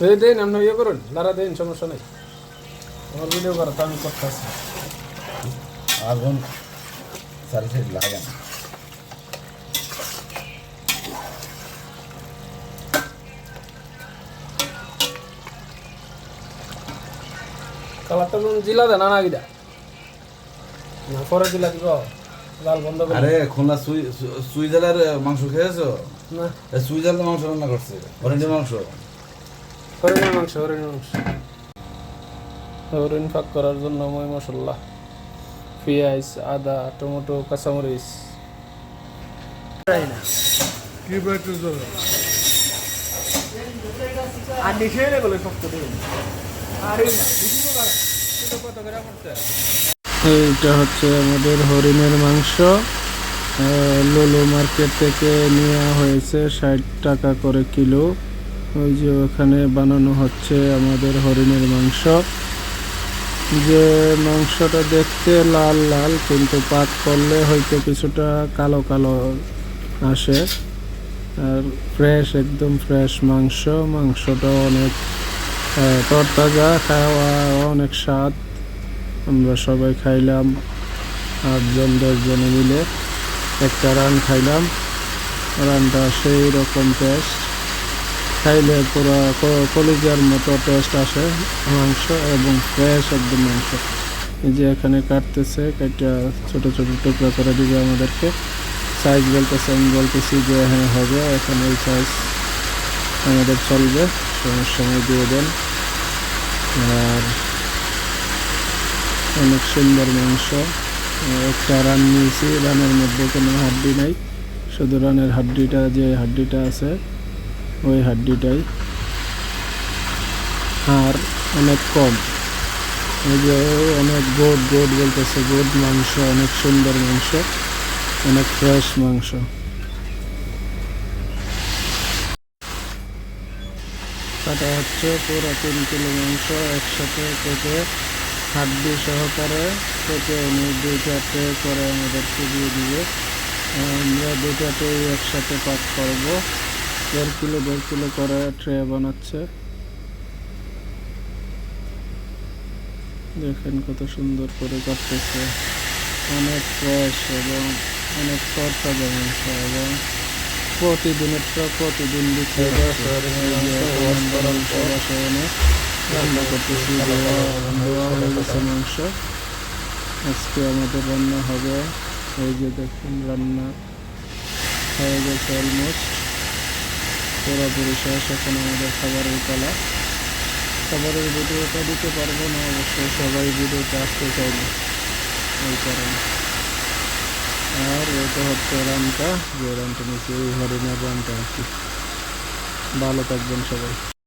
দেন আপনি ইয়ে করুন দাঁড়া দেন সমস্যা নেই। আমার ভিডিও করা তো আমি করতেছি। আগুন সারি সারি লাগে না কালারটা কোন জিলা দেন না গিটা না পরে দিলা দিব। লাল বন্ধ করে আরে খুলনা সুই সুই জেলার মাংস খেয়েছো? না। এ সুই জেলার মাংস রান্না করছে হরিণের মাংস। হরিণের মাংস হরিণের মাংস হরিণ ফাঁক করার জন্য মই মশলা পেঁয়াজ আদা টমেটো কাঁচামরিচ। এইটা হচ্ছে আমাদের হরিণের মাংস। আহ, লোলো মার্কেট থেকে নেওয়া হয়েছে ষাট টাকা করে কিলো। ওই যে ওখানে বানানো হচ্ছে আমাদের হরিণের মাংস। যে মাংসটা দেখতে লাল লাল, কিন্তু পাক করলে হয়তো কিছুটা কালো কালো আসে। আর ফ্রেশ একদম ফ্রেশ মাংস। মাংসটা অনেক তরতাজা, খাওয়া অনেক স্বাদ। আমরা সবাই খাইলাম, আটজন, দশজনে মিলে একটা রান খাইলাম। রানটা সেই রকম টেস্ট খাইলে পুরো কলিজার মতো টেস্ট আসে, মাংস এবং ফ্রেশ একদম মাংস। এই যে এখানে কাটতেছে, কাটা ছোট ছোট টুকরা করে দিবে আমাদেরকে। সাইজ বলতেছে, আমি বলতেছি যে হ্যাঁ হবে। এখানে এই সাইজ আমাদের চলবে। সমস্যা নেই, দিয়ে দেন। আর অনেক সুন্দর মাংস। একটা রান নিয়েছি রানের মধ্যে কোনো হাড্ডি নাই। শুধু রানের হাড্ডিটা, যে হাড্ডিটা আছে ওই হাড্ডিটাই। আর অনেক কম। এই যে অনেক গোট গোট বলতেছে, গোট মাংস, অনেক সুন্দর মাংস, অনেক ফ্রেশ মাংস। কাটা হচ্ছে পুরো তিন কিলো মাংস একসাথে কেটে হাড্ডি সহকারে কেটে উনি দুইটাতে করে আমাদেরকে দিয়ে দিবে। আমরা দুইটাতেই একসাথে পাক করব। দেড় কিলো দেড় কিলো করে ট্রে বানাচ্ছে। দেখেন কত সুন্দর করে কাটতেছে অনেক ফ্রেশ এবং অনেক তরতাজা মাংস এবং প্রতিদিনের তো প্রতিদিন রান্না করতেছি। দেওয়া হয়ে গেছে মাংস আজকে আমাদের রান্না হবে। এই যে দেখুন রান্না হয়ে গেছে অলমোস্ট পুরোপুরি শেষ এখন আমাদের খাবারের পালা খাবারের ভিডিওটা দিতে পারব না, অবশ্যই সবাই ভিডিওটা আসতে চাইবে এই কারণে। আর এটা হচ্ছে রানটা, যে রানটা নিচে এই হরিণের রানটা আর কি। ভালো থাকবেন সবাই।